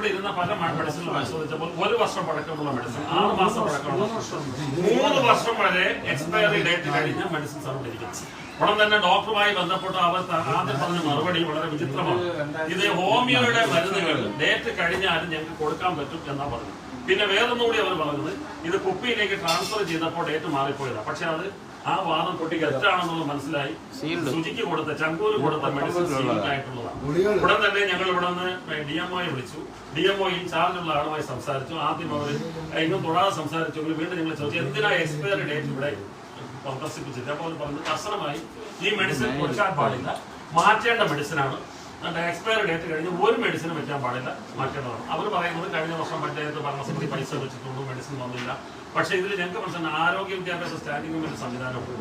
ഇവിടെ ഇരുന്ന പല മെഡിസിനും പരിശോധിച്ചപ്പോൾ ഒരു വർഷം പഴക്കമുള്ള മെഡിസിൻ ആറ് മാസം പഴക്കമുള്ള മൂന്ന് വർഷം വരെ എക്സ്പയറി ഡേറ്റ് കഴിഞ്ഞ മെഡിസിൻസ് ഇവിടെ ഇരിക്കുന്നത് ഉടൻ തന്നെ ഡോക്ടറുമായി ബന്ധപ്പെട്ട അവർ ആദ്യം പറഞ്ഞ മറുപടി വളരെ വിചിത്രമാണ്. ഇത് ഹോമിയോയുടെ മരുന്നുകൾ ഡേറ്റ് കഴിഞ്ഞാലും ഞങ്ങൾക്ക് കൊടുക്കാൻ പറ്റും എന്നാ പറഞ്ഞു പിന്നെ വേറൊന്നുകൂടി അവർ പറഞ്ഞത് ഇത് കുപ്പിയിലേക്ക് ട്രാൻസ്ഫർ ചെയ്തപ്പോൾ ഡേറ്റ് മാറിപ്പോയതാണ് പക്ഷെ അത് ആ വാദം പൊട്ടിക്ക് എത്രയാണെന്നുള്ളത് മനസ്സിലായി. ശുചിക്ക് കൊടുത്ത ചങ്കൂര് കൊടുത്ത മെഡിസിൻ ആയിട്ടുള്ളതാണ്. ഉടൻ തന്നെ ഞങ്ങൾ ഇവിടെ നിന്ന് ഡി എം ഒയെ വിളിച്ചു. ഡി എം ഒ ഇൻചാർജുള്ള ആളുമായി സംസാരിച്ചു. ആദ്യം അവർ ഇന്നും തൊടാതെ സംസാരിച്ചു. വീണ്ടും ഞങ്ങൾ ചോദിച്ചു എന്തിനാ എക്സ്പയറി ഡേറ്റ് ഇവിടെ പ്രദർശിപ്പിച്ചിട്ട് അപ്പോൾ അവർ പറഞ്ഞു കർശനമായി ഈ മെഡിസിൻ കൊടുക്കാൻ പാടില്ല. മാറ്റേണ്ട മെഡിസിനാണ് എക്സ്പയറി ഡേറ്റ് കഴിഞ്ഞ് ഒരു മെഡിസിനും വെക്കാൻ പാടില്ല മാറ്റേണ്ടതാണ് അവർ പറയുന്നത് കഴിഞ്ഞ വർഷം പഞ്ചായത്ത് ഭരണസമിതി പൈസ വെച്ചിട്ടുള്ളൂ മെഡിസിൻ വന്നില്ല. പക്ഷേ ഇതിൽ ഞങ്ങൾക്ക് മനസ്സിലാണ് ആരോഗ്യ വിദ്യാഭ്യാസ സ്റ്റാൻഡിംഗ് കമ്മിറ്റി സംവിധാനമൊക്കെ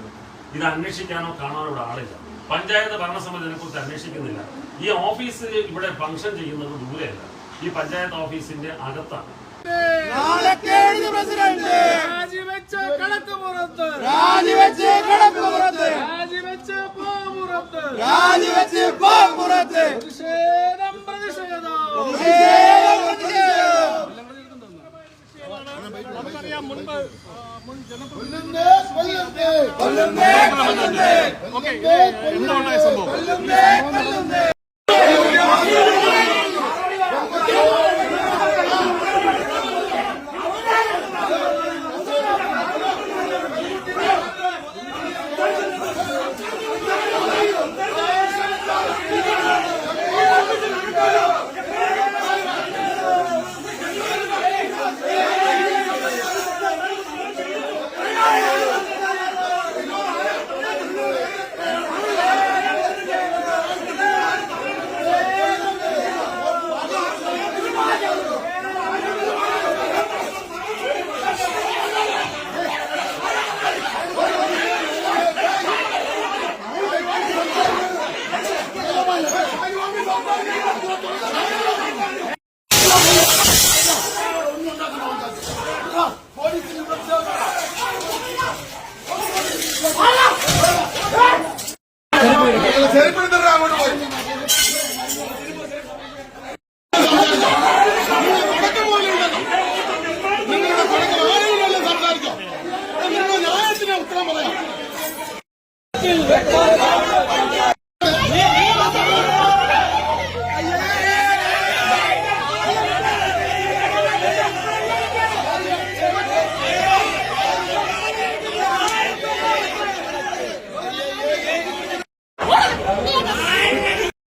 ഇത് അന്വേഷിക്കാനോ കാണാനോ ഇവിടെ ആളില്ല. പഞ്ചായത്ത് ഭരണസമിതി ഇതിനെക്കുറിച്ച് അന്വേഷിക്കുന്നില്ല. ഈ ഓഫീസ് ഇവിടെ ഫംഗ്ഷൻ ചെയ്യുന്നത് ദൂരെയല്ല. ഈ പഞ്ചായത്ത് ഓഫീസിന്റെ അകത്താണ്. രാജിവെച്ച് പ്രസിഡന്റ്! രാജിവെച്ച കണക്ക് പുറത്ത്. രാജിവെച്ച് പുറത്ത്. രാജിവെച്ച പുറത്ത്. രാജിവെച്ച് പോ പുറത്ത്. മുൻപ് മുൻ ജനപ്രതിനിധി എന്തുണ്ടായ സംഭവം. ചെരുപ്പെടുത്തരാ അങ്ങോട്ട് പോയി